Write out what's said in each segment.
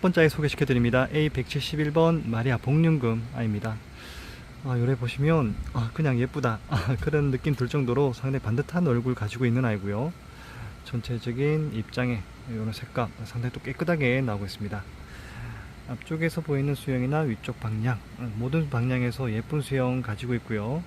첫 번째 소개시켜 드립니다. A171번 마리아 복륜금 아입니다. 아, 요래 보시면 아, 그냥 예쁘다 아, 그런 느낌 들 정도로 상당히 반듯한 얼굴 가지고 있는 아이고요. 전체적인 입장에 이런 색감 상당히 또 깨끗하게 나오고 있습니다. 앞쪽에서 보이는 수영이나 위쪽 방향 어, 모든 방향에서 예쁜 수영 가지고 있고요.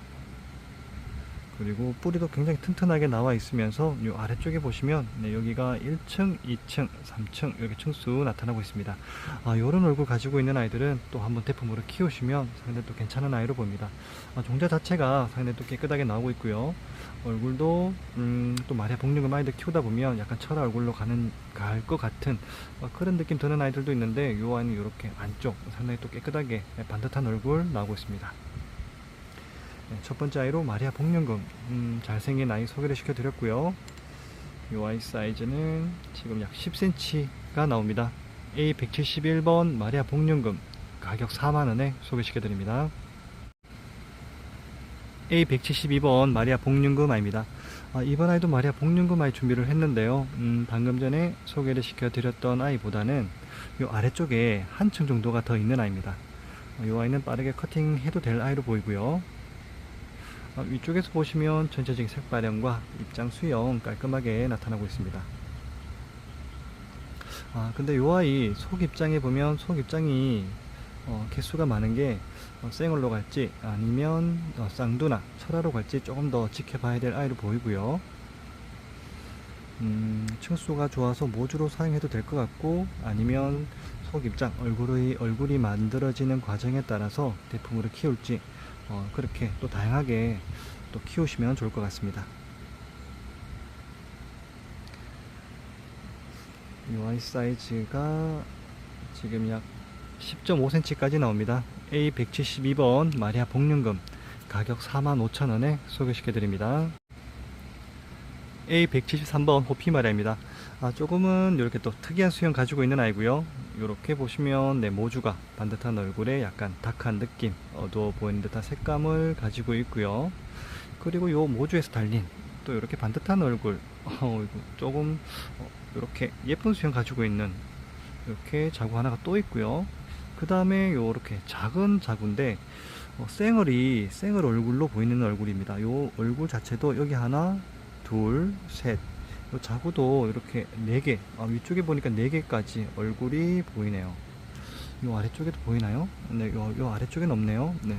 그리고 뿌리도 굉장히 튼튼하게 나와 있으면서 이 아래쪽에 보시면 네, 여기가 1층, 2층, 3층 이렇게 층수 나타나고 있습니다. 아, 이런 얼굴 가지고 있는 아이들은 또 한번 대품으로 키우시면 상당히 또 괜찮은 아이로 봅니다. 아, 종자 자체가 상당히 또 깨끗하게 나오고 있고요. 얼굴도 음, 또 마리아 복륜금 아이들 키우다 보면 약간 철 얼굴로 가는 갈 것 같은 어, 그런 느낌 드는 아이들도 있는데 이 아이는 이렇게 안쪽 상당히 또 깨끗하게 반듯한 얼굴 나오고 있습니다. 네, 첫 번째 아이로 마리아 복륜금 음, 잘생긴 아이 소개를 시켜드렸고요. 이 아이 사이즈는 지금 약 10cm가 나옵니다. A171번 마리아 복륜금 가격 4만원에 소개시켜드립니다. A172번 마리아 복륜금 아입니다. 아, 이번 아이도 마리아 복륜금 아이 준비를 했는데요. 음, 방금 전에 소개를 시켜드렸던 아이보다는 이 아래쪽에 한층 정도가 더 있는 아이입니다. 이 아이는 빠르게 커팅해도 될 아이로 보이고요. 아, 위쪽에서 보시면 전체적인 색 발현과 입장 수영 깔끔하게 나타나고 있습니다. 아 근데 요 아이 속 입장에 보면 속 입장이 어, 개수가 많은 게 어, 생얼로 갈지 아니면 어, 쌍두나 철화로 갈지 조금 더 지켜봐야 될 아이로 보이고요. 음, 층수가 좋아서 모주로 사용해도 될 것 같고 아니면 속 입장 얼굴이 얼굴이 만들어지는 과정에 따라서 대품으로 키울지 어, 그렇게 또 다양하게 또 키우시면 좋을 것 같습니다. 이 아이 사이즈가 지금 약 10.5cm까지 나옵니다. A172번 마리아 복륜금 가격 45,000원에 소개시켜 드립니다. A173번 호피 마리아입니다. 아, 조금은 이렇게 또 특이한 수영 가지고 있는 아이고요. 이렇게 보시면 네, 모주가 반듯한 얼굴에 약간 다크한 느낌, 어두워 보이는 듯한 색감을 가지고 있고요. 그리고 요 모주에서 달린 또 이렇게 반듯한 얼굴, 어, 조금 어, 이렇게 예쁜 수영 가지고 있는 이렇게 자구 하나가 또 있고요. 그 다음에 요렇게 작은 자구인데 어, 쌩얼이 쌩얼 얼굴로 보이는 얼굴입니다. 요 얼굴 자체도 여기 하나, 둘, 셋. 요 자구도 이렇게 네 개. 아, 위쪽에 보니까 네 개까지 얼굴이 보이네요. 요 아래쪽에도 보이나요? 네, 요, 요 아래쪽엔 없네요. 네.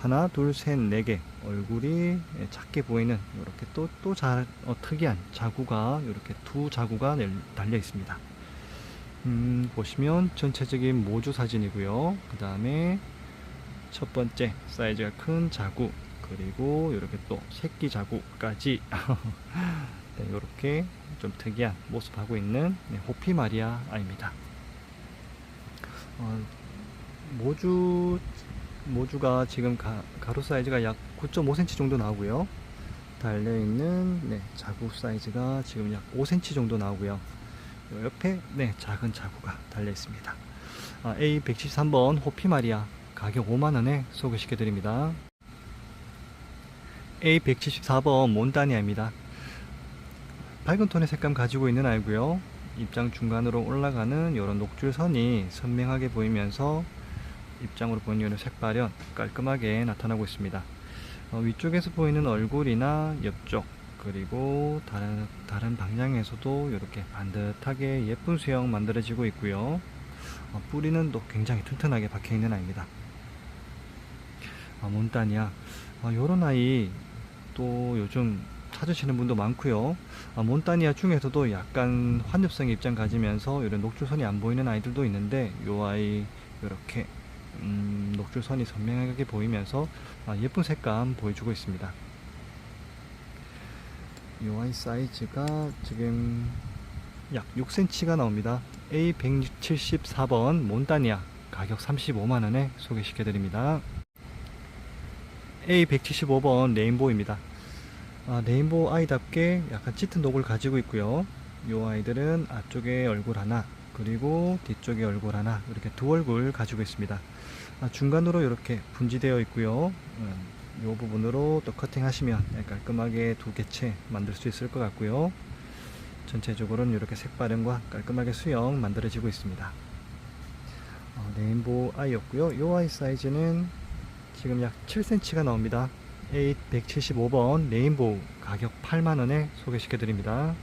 하나, 둘, 셋, 네 개. 얼굴이 예, 작게 보이는 이렇게 또, 또 자, 어, 특이한 자구가 이렇게 두 자구가 낼- 달려 있습니다. 음, 보시면 전체적인 모주 사진이고요. 그 다음에 첫 번째 사이즈가 큰 자구 그리고 이렇게 또 새끼 자구까지 네, 이렇게 좀 특이한 모습 하고 있는 네, 호피 마리아 아입니다. 어, 모주 모주가 지금 가, 가로 사이즈가 약 9.5cm 정도 나오고요. 달려 있는 네, 자구 사이즈가 지금 약 5cm 정도 나오고요. 요 옆에 네 작은 자구가 달려 있습니다. 아, A173번 호피 마리아 가격 5만원에 소개시켜 드립니다. A174번 몬다니아입니다. 밝은 톤의 색감 가지고 있는 아이고요. 입장 중간으로 올라가는 이런 녹줄선이 선명하게 보이면서 입장으로 보이는 색발현 깔끔하게 나타나고 있습니다. 어, 위쪽에서 보이는 얼굴이나 옆쪽 그리고 다른 다른 방향에서도 이렇게 반듯하게 예쁜 수영 만들어지고 있고요. 어, 뿌리는 또 굉장히 튼튼하게 박혀 있는 아이입니다. 아, 몬타니아. 아, 요런 아이 또 요즘 찾으시는 분도 많고요. 아, 몬타니아 중에서도 약간 환엽성 입장 가지면서 이런 녹줄선이 안 보이는 아이들도 있는데 요 아이 이렇게 음, 녹줄선이 선명하게 보이면서 아, 예쁜 색감 보여주고 있습니다. 이 아이 사이즈가 지금 약 6cm가 나옵니다. A174번 몬타니아 가격 35만원에 소개시켜 드립니다. A175번 레인보우입니다. 아, 레인보우 아이답게 약간 짙은 녹을 가지고 있고요. 이 아이들은 앞쪽에 얼굴 하나, 그리고 뒤쪽에 얼굴 하나, 이렇게 두 얼굴 가지고 있습니다. 아, 중간으로 이렇게 분지되어 있고요. 이 부분으로 또 커팅하시면 깔끔하게 두 개체 만들 수 있을 것 같고요. 전체적으로는 이렇게 색발음과 깔끔하게 수영 만들어지고 있습니다. 어, 레인보우 아이였고요. 이 아이 사이즈는 지금 약 7cm가 나옵니다. A 175번 레인보우 가격 8만원에 소개시켜 드립니다.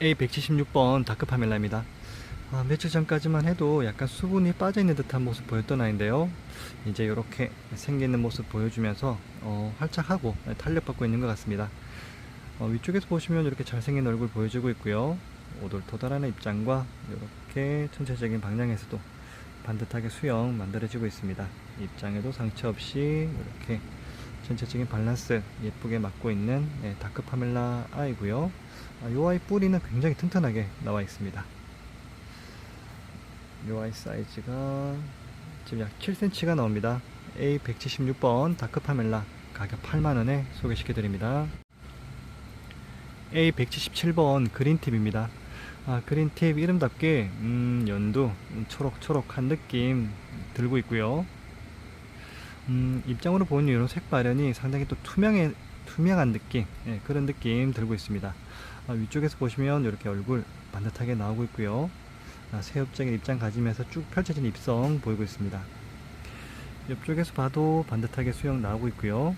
A 176번 다크 파멜라입니다. 아, 며칠 전까지만 해도 약간 수분이 빠져 있는 듯한 모습 보였던 아이인데요. 이제 이렇게 생기는 모습 보여주면서 어, 활짝하고 탄력받고 있는 것 같습니다. 어, 위쪽에서 보시면 이렇게 잘생긴 얼굴 보여주고 있고요. 오돌토돌하는 입장과 이렇게 전체적인 방향에서도 반듯하게 수영 만들어지고 있습니다. 입장에도 상처 없이 이렇게 전체적인 밸런스 예쁘게 맞고 있는 네, 다크 파멜라 아이고요. 아, 이 아이 뿌리는 굉장히 튼튼하게 나와 있습니다. 이 아이 사이즈가 지금 약 7cm가 나옵니다. A176번 다크 파멜라 가격 8만원에 소개시켜 드립니다. A177번 그린팁입니다. 아, 그린팁 이름답게 음, 연두 음, 초록초록한 느낌 들고 있고요. 음, 입장으로 보는 이런 색 발현이 상당히 또 투명해, 투명한 느낌 예, 그런 느낌 들고 있습니다. 아, 위쪽에서 보시면 이렇게 얼굴 반듯하게 나오고 있고요. 아, 새업적인 입장 가지면서 쭉 펼쳐진 입성 보이고 있습니다. 옆쪽에서 봐도 반듯하게 수영 나오고 있고요.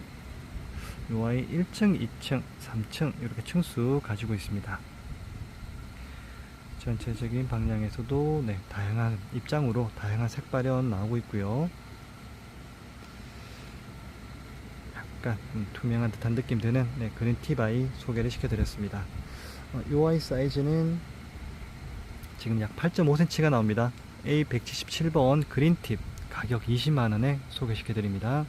요 아이 1층, 2층, 3층 이렇게 층수 가지고 있습니다. 전체적인 방향에서도 네, 다양한 입장으로 다양한 색발현 나오고 있고요. 약간 음, 투명한 듯한 느낌 드는 네, 그린 티바이 소개를 시켜드렸습니다. 어, 요 아이 사이즈는 지금 약 8.5cm가 나옵니다. A177번 그린팁 가격 20만원에 소개시켜드립니다.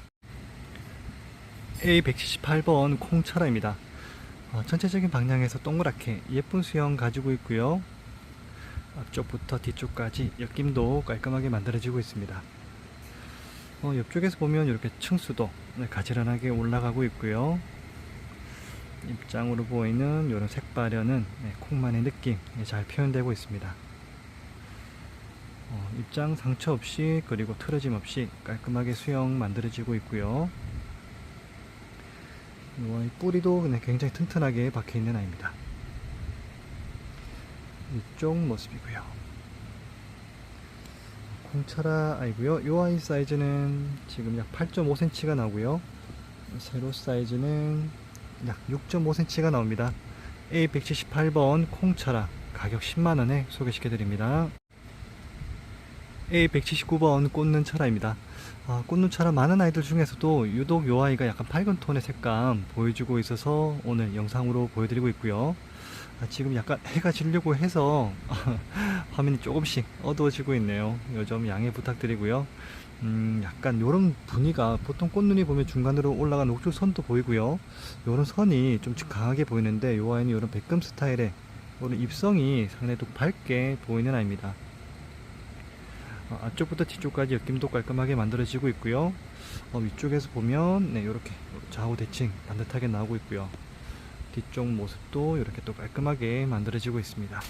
A178번 콩철아입니다. 어, 전체적인 방향에서 동그랗게 예쁜 수영 가지고 있고요. 앞쪽부터 뒤쪽까지 옆김도 깔끔하게 만들어지고 있습니다. 어, 옆쪽에서 보면 이렇게 층수도 네, 가지런하게 올라가고 있고요. 입장으로 보이는 이런 색발현은 네, 콩만의 느낌 네, 잘 표현되고 있습니다. 어, 입장 상처 없이 그리고 틀어짐 없이 깔끔하게 수영 만들어지고 있고요. 이 뿌리도 네, 굉장히 튼튼하게 박혀 있는 아이입니다. 이쪽 모습이고요. 콩차라 아이고요. 이 아이 사이즈는 지금 약 8.5cm가 나오고요. 세로 사이즈는 약 6.5cm가 나옵니다. A178번 콩차라 가격 10만원에 소개시켜 드립니다. A179번 꽂는 차라입니다. 아, 꽂는 차라 많은 아이들 중에서도 유독 이 아이가 약간 밝은 톤의 색감 보여주고 있어서 오늘 영상으로 보여드리고 있고요. 아, 지금 약간 해가 지려고 해서 화면이 조금씩 어두워지고 있네요. 요점 양해 부탁드리고요. 음, 약간 요런 분위기가 보통 꽃눈이 보면 중간으로 올라간 옥줄 선도 보이고요. 요런 선이 좀 강하게 보이는데 요 아이는 요런 백금 스타일의 요런 입성이 상당히 또 밝게 보이는 아이입니다. 어, 앞쪽부터 뒤쪽까지 옆김도 깔끔하게 만들어지고 있고요. 어, 위쪽에서 보면 네, 이렇게 좌우 대칭 반듯하게 나오고 있고요. 뒤쪽 모습도 이렇게 또 깔끔하게 만들어지고 있습니다.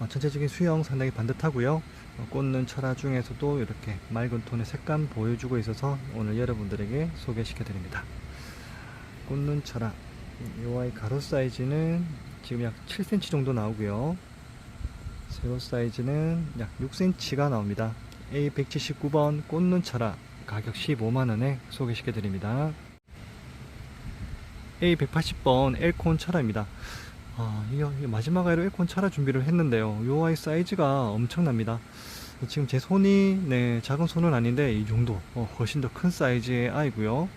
어, 전체적인 수영 상당히 반듯하고요. 어, 꽂는 철화 중에서도 이렇게 맑은 톤의 색감 보여주고 있어서 오늘 여러분들에게 소개시켜 드립니다. 꽂는 철화 이 아이 가로 사이즈는 지금 약 7cm 정도 나오고요. 세로 사이즈는 약 6cm가 나옵니다. A179번 꽂는 철화 가격 15만원에 소개시켜 드립니다. A180번 엘콘 철화입니다. 아, 이 마지막 아이로 엘콘 철화 준비를 했는데요. 이 아이 사이즈가 엄청납니다. 지금 제 손이 네, 작은 손은 아닌데 이 정도 어, 훨씬 더 큰 사이즈의 아이고요.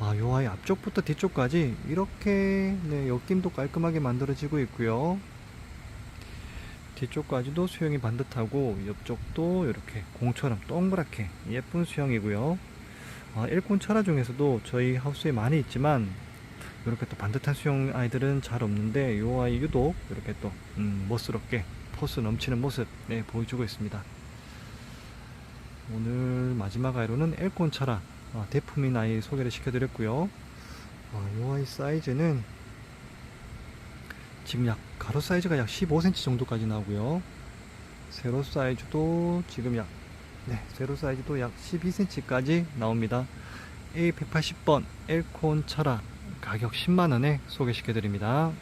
아, 요 아이 앞쪽부터 뒤쪽까지 이렇게 네, 옆김도 깔끔하게 만들어지고 있고요. 뒤쪽까지도 수영이 반듯하고 옆쪽도 이렇게 공처럼 동그랗게 예쁜 수영이고요. 아, 일꾼 철화 중에서도 저희 하우스에 많이 있지만 이렇게 또 반듯한 수영 아이들은 잘 없는데 이 아이 유독 이렇게 또 음, 멋스럽게 포스 넘치는 모습 네, 보여주고 있습니다. 오늘 마지막 아이로는 엘콘 차라 아, 대품인 아이 소개를 시켜드렸고요. 아, 이 아이 사이즈는 지금 약 가로 사이즈가 약 15cm 정도까지 나오고요. 세로 사이즈도 지금 약 네, 세로 사이즈도 약 12cm까지 나옵니다. A180번 엘콘 차라 가격 10만원에 소개시켜 드립니다.